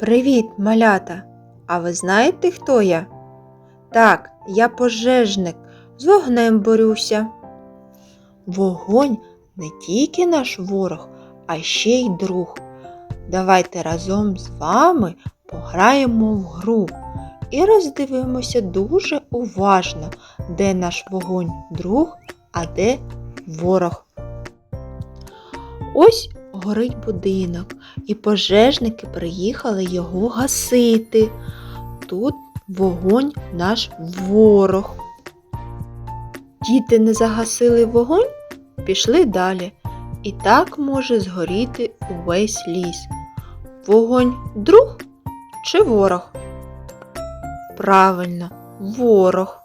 Привіт, малята! А ви знаєте, хто я? Так, я пожежник, з вогнем борюся. Вогонь не тільки наш ворог, а ще й друг. Давайте разом з вами пограємо в гру і роздивимося дуже уважно, де наш вогонь друг, а де ворог. Ось горить будинок, і пожежники приїхали його гасити. Тут вогонь наш ворог. Діти не загасили вогонь, пішли далі. І так може згоріти увесь ліс. Вогонь друг чи ворог? Правильно, ворог.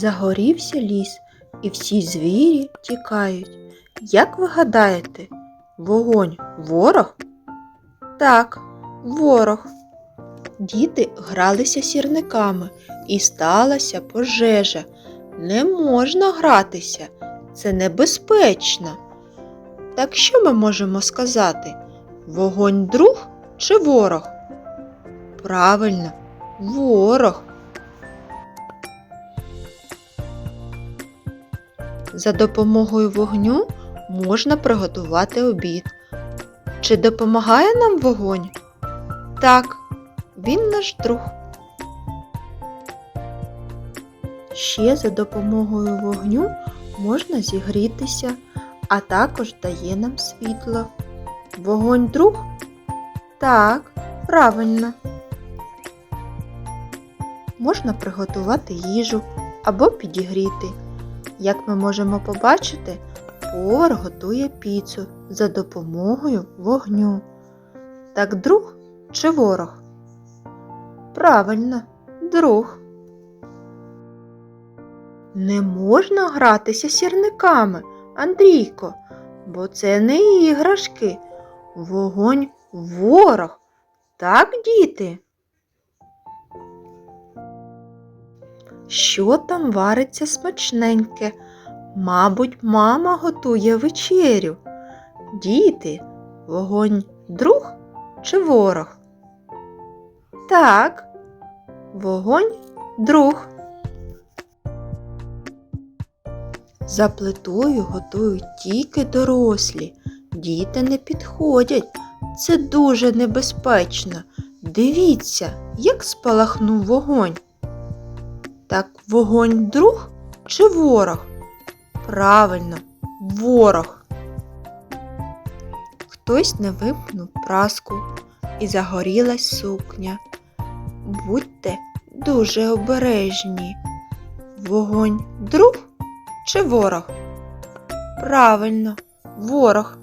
Загорівся ліс, і всі звірі тікають. Як ви гадаєте, вогонь ворог? Так, ворог. Діти гралися сірниками і сталася пожежа. Не можна гратися, це небезпечно. Так що ми можемо сказати? Вогонь друг чи ворог? Правильно, ворог. За допомогою вогню можна приготувати обід. Чи допомагає нам вогонь? Так, він наш друг. Ще за допомогою вогню можна зігрітися, а також дає нам світло. Вогонь друг? Так, правильно. Можна приготувати їжу або підігріти. Як ми можемо побачити, повар готує піцу за допомогою вогню. Так друг чи ворог? Правильно, друг. Не можна гратися сірниками, Андрійко, бо це не іграшки. Вогонь ворог. Так, діти? Що там вариться смачненьке? Мабуть, мама готує вечерю. Діти, вогонь друг чи ворог? Так, вогонь друг. За плитою готують тільки дорослі. Діти не підходять. Це дуже небезпечно. Дивіться, як спалахнув вогонь. Так вогонь друг чи ворог? Правильно, ворог. Хтось не вимкнув праску і загорілась сукня. Будьте дуже обережні. Вогонь друг чи ворог? Правильно, ворог.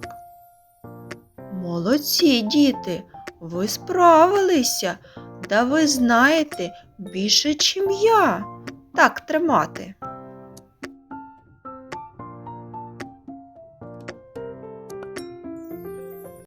Молодці, діти, ви справилися. Да ви знаєте більше, чим я. Так тримати.